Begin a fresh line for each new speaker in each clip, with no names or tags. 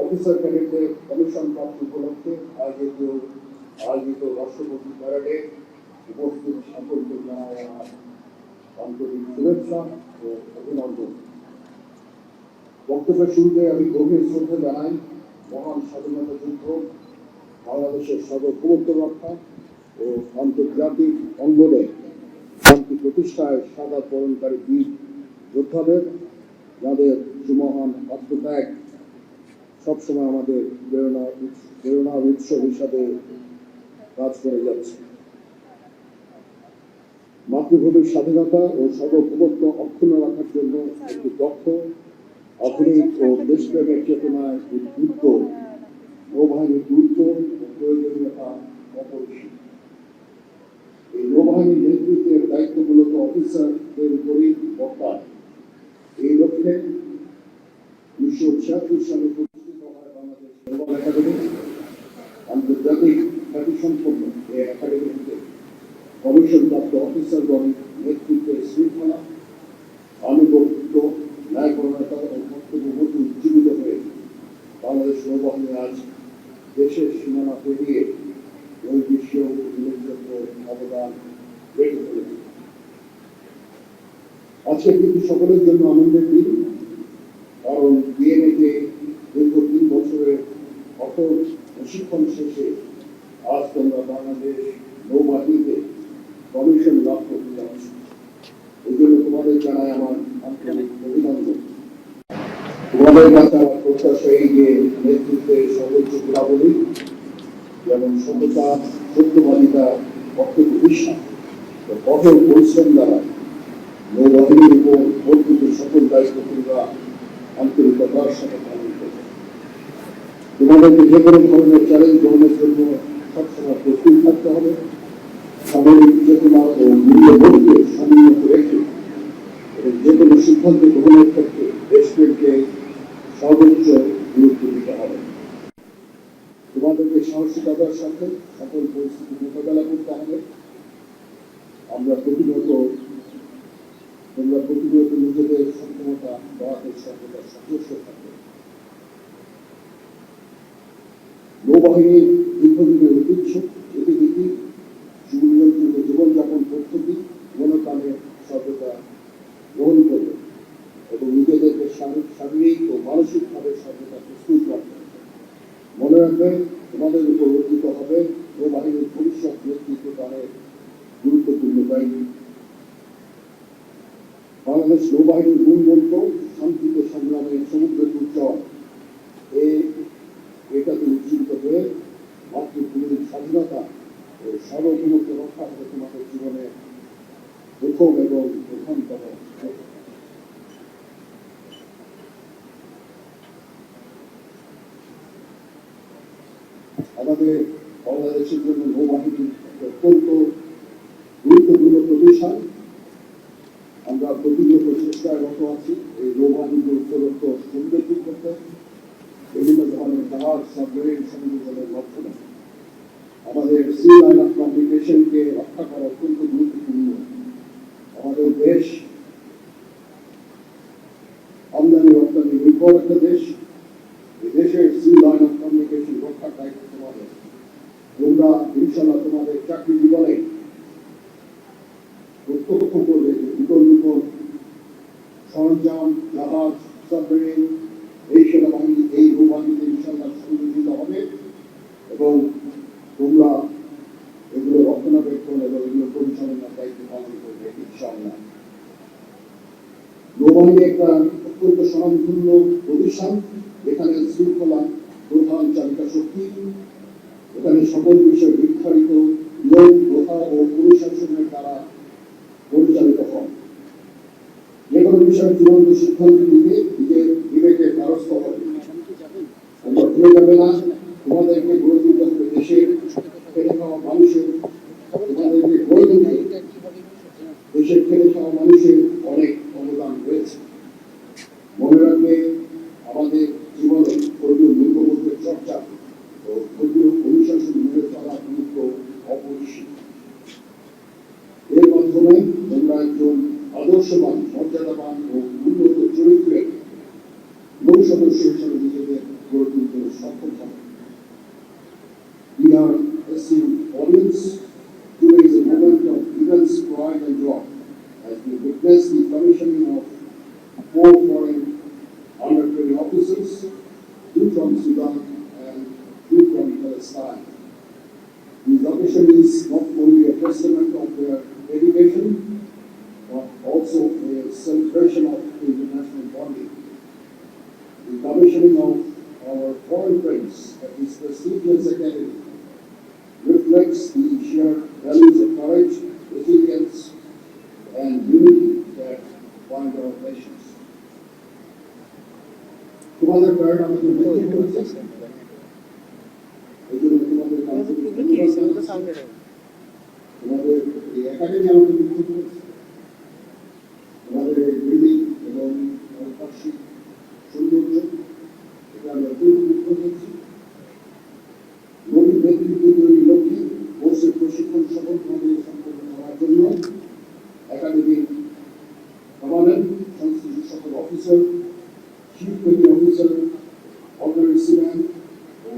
Officer ক্যাডেটদের commission প্রাপ্তি উপলক্ষে আয়োজিত আয়োজিত রাষ্ট্রপতি প্যারেডে উপস্থিত সকলকে জানাই আমার আন্তরিক শুভেচ্ছা ও অভিনন্দন। বক্তব্যের শুরুতে আমি গভীর শ্রদ্ধা জানাই মহান স্বাধীনতা যুদ্ধ, বাংলাদেশের সার্বভৌমত্ব রক্ষা ও আন্তর্জাতিক অঙ্গনে শান্তি প্রতিষ্ঠায় সাদা বরণকারী বীর যোদ্ধাদের, যাদের সুমহান আত্মত্যাগ সবসময় আমাদের প্রেরণা প্রেরণার উৎস হিসাবে কাজ করে যাচ্ছে। মাতৃভূমির স্বাধীনতা ও সার্বভৌমত্ব অক্ষুণ্ণ রাখার জন্য একটি দক্ষ, আধুনিক ও দেশপ্রেমের চেতনায় উদ্বুদ্ধ নৌবাহিনীর গুরুত্ব ও প্রয়োজনীয়তা অপরিসীম। এই নৌবাহিনীর নেতৃত্বের দায়িত্ব মূলত অফিসারদের উপরই বর্তায় এই লক্ষ্যে উনিশশো ছিয়াত্তর সালে প্রতিষ্ঠিত হয় বাংলাদেশ নেভাল বাংলাদেশ দেশের সীমানা পেরিয়ে ওই বিশ্বেও উল্লেখযোগ্য অবদান কিন্তু সকলের জন্য আনন্দের দিন কারণ বিএনএতে দীর্ঘ তিন বছরের কঠোর প্রশিক্ষণ শেষে আজ তোমরা বাংলাদেশ নৌবাহিনীতে কমিশন লাভ করতে যাচ্ছ এই জন্য তোমাদের জানাই আমার আন্তরিক অভিনন্দন আমার প্রত্যাশা এই যে নেতৃত্বের সর্বোচ্চ গুণাবলী যেমন সততা, সত্যবাদিতা কর্তব্য বিশ্বাস কঠোর পরিশ্রম দ্বারা নৌবাহিনীর উপর অর্পিত সকল দায়িত্ব তোমরা আন্তরিকতার সাথে পালন করবে তোমাদেরকে যে কোনো ধরনের চ্যালেঞ্জ গ্রহণের জন্য সবসময় প্রস্তুত থাকতে হবে। সামরিক চেতনা ও মূল্যবোধকে সমুন্নত রেখে এবং যে কোনো সিদ্ধান্ত গ্রহণের ক্ষেত্রে দেশপ্রেমকে সর্বোচ্চ গুরুত্ব দিতে হবে। তোমাদেরকে সাহসিকতার সাথে সকল পরিস্থিতি মোকাবেলা করতে হবে। আমরা প্রতিনিয়ত, তোমরা প্রতিনিয়ত নিজেদের সক্ষমতা বাড়াতে সর্বদা সদস্য থাকবে। নৌবাহিনীর দীর্ঘদিনের ঐতিহ্য রীতিনীতি সুনিয়ন্ত্রিত জীবনযাপন পদ্ধতি মনোকামে সর্বদা গ্রহণ করবে এবং নিজেদেরকে শারীরিক ও মানসিকভাবে সর্বদা প্রস্তুত রাখবে মনে রাখবে তোমাদের উপর অর্জিত হবে নৌবাহিনীর ভবিষ্যৎ নেতৃত্ব দানের গুরুত্বপূর্ণ দায়িত্ব। বাংলাদেশ নৌবাহিনীর মূল মন্ত্র, শান্তিতে সংগ্রামে সমুদ্রের উজ্জ্বল এ এটাতে উজ্জীবিত হয়ে মাতৃভূমির স্বাধীনতা ও সার্বভৌমত্ব রক্ষা হবে তোমাদের জীবনে প্রথম এবং প্রধানতম লক্ষ্য। আমাদের বাংলাদেশের জন্য নৌবাহিনী অত্যন্ত গুরুত্বপূর্ণ প্রতিষ্ঠান। আমরা প্রতিনিয়ত চেষ্টায় রত আছি এই নৌবাহিনীকে উত্তরোত্ত সমৃদ্ধি করতে। বিভিন্ন ধরনের জাহাজ, সাবমেরিন সংযোজনের মাধ্যমে আমাদের সি লাইন অফ কমিউনিকেশনকে রক্ষা করা অত্যন্ত গুরুত্বপূর্ণ। আমাদের দেশ আমদানি রপ্তানি নির্ভর একটা দেশ। দেশের সি লাইন অফ কমিউনিকেশন রক্ষার দায়িত্ব ইনশাল্লাহ তোমাদের চাকরি জীবনে প্রত্যক্ষ করবে নতুন নতুন সরঞ্জাম, জাহাজ, সাবমেরিন, এই সেনাবাহিনী, এই নৌবাহিনীতে ইনশাল্লাহ সংযোজিত হবে এবং তোমরা এগুলো রক্ষণাবেক্ষণ এবং এগুলো পরিচালনার দায়িত্ব পালন করবে ইনশাল্লাহ নৌবাহিনী একটা অত্যন্ত স্বনামধন্য প্রতিষ্ঠান, এখানে শৃঙ্খলা প্রধান চালিকা শক্তি এখানে সকল বিষয় নির্ধারিত নিয়ম প্রথা ও অনুশাসনের দ্বারা পরিচালিত হন যে কোনো বিষয়ে চূড়ান্ত সিদ্ধান্ত নিতে নিজের বিবেকের দ্বারস্থ হবে যাবে না, তোমাদেরকে গড়ে তুলতে হবে দেশের মানুষের তোমরা একজন আদর্শবান মর্যাদাবান ও উন্নত চরিত্রের মূল সদস্য হিসেবে নিজেদের গড়ে তুলতে সক্ষম হবে We are a audience. A moment of immense pride and joy as we witness the commissioning of four foreign honored officers, two from Sudan and two from Palestine. celebration of international bonding. The commissioning of our foreign friends at this prestigious academy reflects the shared values of courage, resilience, and unity that bind our nations. তোমাদের প্রেরণা আমাদের মধ্যে রয়েছে। এই জন্য তোমাদের আন্তরিক ধন্যবাদ জানাচ্ছি। তোমাদের এই একাডেমি আমাদের মুগ্ধ করেছে সৌন্দর্য এটা প্রশিক্ষণ সফলভাবে করার জন্য সংশ্লিষ্ট সকল অফিসার চিফ অফিসার সিম্যান ও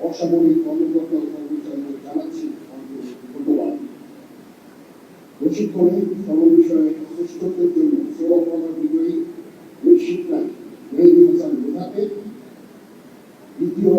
অসামরিক কর্মকর্তা কর্মচারীদের জানাচ্ছি ধন্যবাদ প্রশিক্ষণে সর্ববিষয়ে শ্রেষ্ঠত্বের জন্য বিজয়ী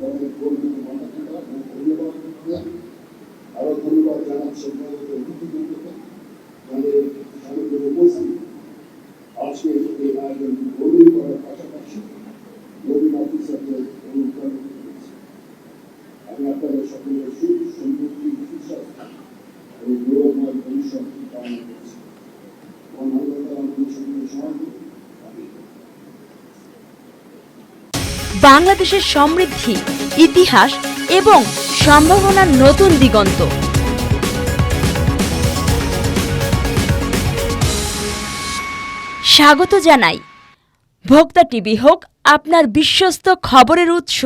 দলের কর্মী অভিভাবকদের ধন্যবাদ জানাচ্ছি অভিভাবক অতিথিবৃন্দকে। যাদের সামনে উপস্থিত। আজকে করার পাশাপাশি নবীন অফিসারদের অনুপ্রাণিত করেছে। আমি আপনাদের সকলের সুখ সমৃদ্ধি সুস্বাস্থ্য এবং গৌরবময় ভবিষ্যৎ কামনা আল্লাহ তাআলা আমাদের হোক। আমিন
বাংলাদেশের সমৃদ্ধি, ইতিহাস এবং সম্ভাবনার নতুন দিগন্ত। স্বাগত জানাই। ভোক্তা টিভি হোক, আপনার বিশ্বস্ত খবরের উৎস।